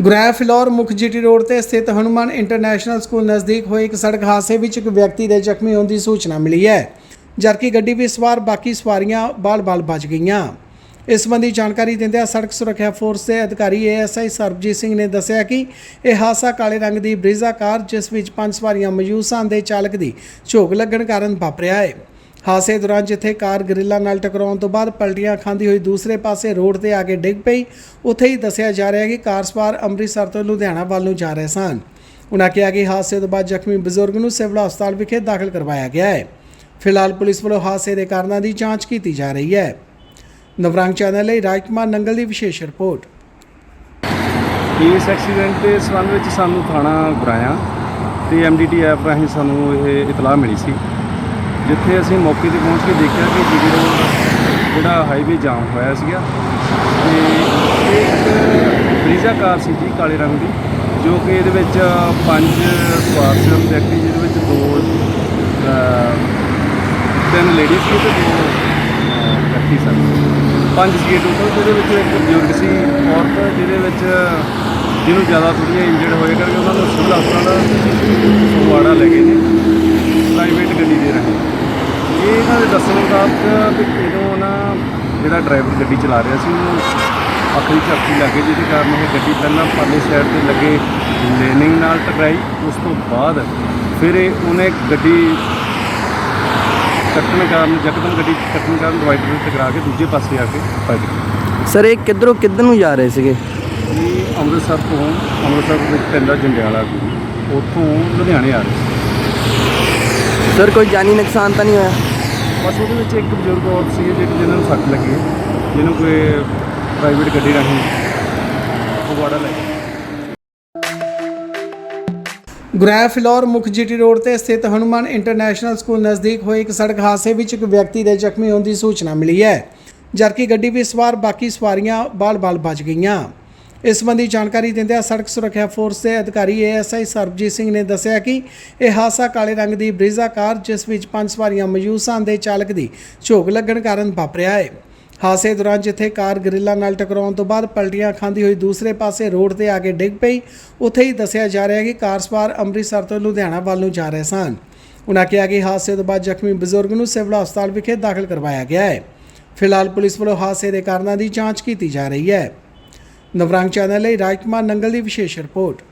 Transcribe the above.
ਗੁਰੈਫ ਫਿਲੌਰ ਮੁੱਖ GT road ਤੇ ਸਥਿਤ ਹਨੂਮਾਨ ਇੰਟਰਨੈਸ਼ਨਲ ਸਕੂਲ ਨਜ਼ਦੀਕ ਹੋਏ ਇੱਕ ਸੜਕ ਹਾਦਸੇ ਵਿੱਚ ਇੱਕ ਵਿਅਕਤੀ ਦੇ ਜ਼ਖਮੀ ਹੋਣ ਦੀ ਸੂਚਨਾ ਮਿਲੀ ਹੈ। ਜਦਕਿ ਗੱਡੀ ਵਿੱਚ ਸਵਾਰ ਬਾਕੀ ਸਵਾਰੀਆਂ ਬਾਲ-ਬਾਲ ਬਚ ਗਈਆਂ। ਇਸ ਸੰਬੰਧੀ ਜਾਣਕਾਰੀ ਦਿੰਦਿਆਂ ਸੜਕ ਸੁਰੱਖਿਆ ਫੋਰਸ ਦੇ ਅਧਿਕਾਰੀ ਏਐਸਆਈ ਸਰਬਜੀਤ ਸਿੰਘ ਨੇ ਦੱਸਿਆ ਕਿ ਇਹ ਹਾਦਸਾ ਕਾਲੇ ਰੰਗ ਦੀ ਬਰੀਜ਼ਾ ਕਾਰ, ਜਿਸ ਵਿੱਚ ਪੰਜ ਸਵਾਰੀਆਂ ਮੌਜੂਦ ਸਨ, ਦੇ ਚਾਲਕ ਦੀ ਝੋਕ ਲੱਗਣ ਕਾਰਨ ਵਾਪਰਿਆ ਹੈ। ਹਾਦਸੇ ਦੌਰਾਨ ਜਿੱਥੇ ਕਾਰ ਗਰਿੱਲਾ ਨਾਲ ਟਕਰਾਉਣ ਤੋਂ ਬਾਅਦ ਪਲਟੀਆਂ ਖਾਂਦੀ ਹੋਈ ਦੂਸਰੇ ਪਾਸੇ ਰੋਡ ਤੇ ਆ ਕੇ ਡਿੱਗ ਪਈ, ਉੱਥੇ ਹੀ ਦੱਸਿਆ ਜਾ ਰਿਹਾ ਹੈ ਕਿ ਕਾਰ ਸਵਾਰ ਅੰਮ੍ਰਿਤਸਰ ਤੋਂ ਲੁਧਿਆਣਾ ਵੱਲ ਨੂੰ ਜਾ ਰਹੇ ਸਨ। ਉਨ੍ਹਾਂ ਕਿਹਾ ਕਿ ਹਾਦਸੇ ਤੋਂ ਬਾਅਦ ਜ਼ਖਮੀ ਬਜ਼ੁਰਗ ਨੂੰ ਸਿਵਲ ਹਸਪਤਾਲ ਵਿਖੇ ਦਾਖਲ ਕਰਵਾਇਆ ਗਿਆ ਹੈ। ਫਿਲਹਾਲ ਪੁਲਿਸ ਵੱਲੋਂ ਹਾਦਸੇ ਦੇ ਕਾਰਨਾਂ ਦੀ ਜਾਂਚ ਕੀਤੀ ਜਾ ਰਹੀ ਹੈ। ਨਵਰੰਗ ਚੈਨਲ ਲਈ ਰਾਜਕੁਮਾਰ ਨੰਗਲ ਦੀ ਵਿਸ਼ੇਸ਼ ਰਿਪੋਰਟ। ਇਸ ਐਕਸੀਡੈਂਟ ਦੇ ਸੰਬੰਧ ਵਿੱਚ ਸਾਨੂੰ ਥਾਣਾ ਗੁਰਾਇਆ ਤੇ ਐਮਡੀਟੀ ਐਪ ਰਾਹੀਂ ਸਾਨੂੰ ਇਹ ਇਤਲਾਹ ਮਿਲੀ ਸੀ। ਜਿੱਥੇ ਅਸੀਂ ਮੌਕੇ ਤੇ ਪਹੁੰਚ ਕੇ ਦੇਖਿਆ ਕਿ ਜੀਡੀ ਰੋਡ ਜਿਹੜਾ ਹਾਈਵੇ ਜਾਮ ਹੋਇਆ ਸੀਗਾ, ਤੇ ਇਹ ਇੱਕ ਬਰੀਜ਼ਾ ਕਾਰ ਸੀ ਜੀ ਕਾਲੇ ਰੰਗ ਦੀ, ਜੋ ਕਿ ਇਹਦੇ ਵਿੱਚ ਪੰਜ ਸਵਾਰ ਸੀ ਵਿਅਕਤੀ, ਜਿਹਦੇ ਵਿੱਚ ਦੋ ਤਿੰਨ ਲੇਡੀਜ਼ ਸੀ ਤੇ ਦੋ ਵਿਅਕਤੀ ਸਨ। ਪੰਜ ਸੀਗੇ ਟੋਟਲ ਜਿਹਦੇ ਵਿੱਚ ਇੱਕ ਬਜ਼ੁਰਗ ਸੀ, ਔਰਤ, ਜਿਹਦੇ ਵਿੱਚ ਜਿਹਨੂੰ ਜ਼ਿਆਦਾ ਥੋੜ੍ਹੀਆਂ ਇੰਜਰਡ ਹੋਏ ਕਰਕੇ ਉਹਨਾਂ ਨੂੰ ਸਿਵਲ ਹਸਪਤਾਲ ਫਗਵਾੜਾ ਲੈ ਗਏ ਨੇ ਪ੍ਰਾਈਵੇਟ ਗੱਡੀ ਦੇ ਰਾਹੀਂ ਇਹ ਇਹਨਾਂ ਦੇ ਦੱਸਣ ਮੁਤਾਬਕ ਵੀ ਜਦੋਂ ਨਾ ਜਿਹੜਾ ਡਰਾਈਵਰ ਗੱਡੀ ਚਲਾ ਰਿਹਾ ਸੀ ਉਹਨੂੰ ਆਖਰੀ ਝਪਕੀ ਲੱਗੇ ਜਿਹਦੇ ਕਾਰਨ ਇਹ ਗੱਡੀ ਪਹਿਲਾਂ ਪਰਲੇ ਸਾਈਡ ਤੇ ਲੱਗੇ ਲੇਨਿੰਗ ਨਾਲ ਟਕਰਾਈ। ਉਸ ਤੋਂ ਬਾਅਦ ਫਿਰ ਇਹ ਉਹਨੇ ਗੱਡੀ ਕੱਟਣ ਕਾਰਨ ਯਕਦਮ ਗੱਡੀ ਕੱਟਣ ਕਾਰਨ ਡਿਵਾਈਡਰ ਨੂੰ ਟਕਰਾ ਕੇ ਦੂਜੇ ਪਾਸੇ ਆ ਕੇ ਪਲਟ ਗਈ। ਸਰ ਇਹ ਕਿੱਧਰੋਂ ਕਿੱਧਰ ਨੂੰ ਜਾ ਰਹੇ ਸੀਗੇ? ਇਹ ਅੰਮ੍ਰਿਤਸਰ ਤੋਂ ਅੰਮ੍ਰਿਤਸਰ ਵਿੱਚ ਪੈਂਦਾ ਜੰਡਿਆਲਾ ਉੱਥੋਂ ਲੁਧਿਆਣੇ ਆ ਰਹੇ ਸਰ ਕੋਈ ਜਾਨੀ ਨੁਕਸਾਨ ਤਾਂ ਨਹੀਂ ਹੋਇਆ? ਬਸ ਉਹਦੇ ਵਿੱਚ ਇੱਕ ਬਜ਼ੁਰਗ ਔਰਤ ਸੀ ਜਿਹੜੀ ਜਿਹਨਾਂ ਨੂੰ ਸੱਟ ਲੱਗੀ ਜਿਹਨੂੰ ਕੋਈ ਪ੍ਰਾਈਵੇਟ ਗੱਡੀ ਰਾਹੀਂ ਫਗਵਾੜਾ ਲੈ ਗਏ। ਗੁਰੈਫ ਫਿਲੌਰ ਮੁੱਖ ਜੀਟੀ ਰੋਡ ਤੇ ਸਥਿਤ ਹਨੂਮਾਨ ਇੰਟਰਨੈਸ਼ਨਲ ਸਕੂਲ ਨਜ਼ਦੀਕ ਹੋਏ ਇੱਕ ਸੜਕ ਹਾਦਸੇ ਵਿੱਚ ਇੱਕ ਵਿਅਕਤੀ ਦੇ ਜ਼ਖਮੀ ਹੋਣ ਦੀ ਸੂਚਨਾ ਮਿਲੀ ਹੈ। ਜਦਕਿ ਗੱਡੀ ਵਿੱਚ ਸਵਾਰ ਬਾਕੀ ਸਵਾਰੀਆਂ ਬਾਲ-ਬਾਲ ਬਚ ਗਈਆਂ। ਇਸ ਸੰਬੰਧੀ ਜਾਣਕਾਰੀ ਦਿੰਦਿਆਂ ਸੜਕ ਸੁਰੱਖਿਆ ਫੋਰਸ ਦੇ ਅਧਿਕਾਰੀ ਏਐਸਆਈ ਸਰਬਜੀਤ ਸਿੰਘ ਨੇ ਦੱਸਿਆ ਕਿ ਇਹ ਹਾਦਸਾ ਕਾਲੇ ਰੰਗ ਦੀ ਬ੍ਰੀਜ਼ਾ ਕਾਰ, ਜਿਸ ਵਿੱਚ ਪੰਜ ਸਵਾਰੀਆਂ ਮੌਜੂਦ ਸਨ, ਦੇ ਚਾਲਕ ਦੀ ਝੋਕ ਲੱਗਣ ਕਾਰਨ ਵਾਪਰਿਆ ਹੈ। ਹਾਦਸੇ ਦੌਰਾਨ ਜਿੱਥੇ ਕਾਰ ਗਰਿੱਲਾ ਨਾਲ ਟਕਰਾਉਣ ਤੋਂ ਬਾਅਦ ਪਲਟੀਆਂ ਖਾਂਦੀ ਹੋਈ ਦੂਸਰੇ ਪਾਸੇ ਰੋਡ ਤੇ ਆ ਕੇ ਡਿੱਗ ਪਈ, ਉੱਥੇ ਹੀ ਦੱਸਿਆ ਜਾ ਰਿਹਾ ਹੈ ਕਿ ਕਾਰ ਸਵਾਰ ਅੰਮ੍ਰਿਤਸਰ ਤੋਂ ਲੁਧਿਆਣਾ ਵੱਲ ਨੂੰ ਜਾ ਰਹੇ ਸਨ। ਉਨ੍ਹਾਂ ਕਿਹਾ ਕਿ ਹਾਦਸੇ ਤੋਂ ਬਾਅਦ ਜ਼ਖਮੀ ਬਜ਼ੁਰਗ ਨੂੰ ਸਿਵਲ ਹਸਪਤਾਲ ਵਿਖੇ ਦਾਖਲ ਕਰਵਾਇਆ ਗਿਆ ਹੈ। ਫਿਲਹਾਲ ਪੁਲਿਸ ਵੱਲੋਂ ਹਾਦਸੇ ਦੇ ਕਾਰਨਾਂ ਦੀ ਜਾਂਚ ਕੀਤੀ ਜਾ ਰਹੀ ਹੈ। ਨਵਰੰਗ ਚੈਨਲ ਲਈ ਰਾਜਕੁਮਾਰ ਨੰਗਲ ਦੀ ਵਿਸ਼ੇਸ਼ ਰਿਪੋਰਟ।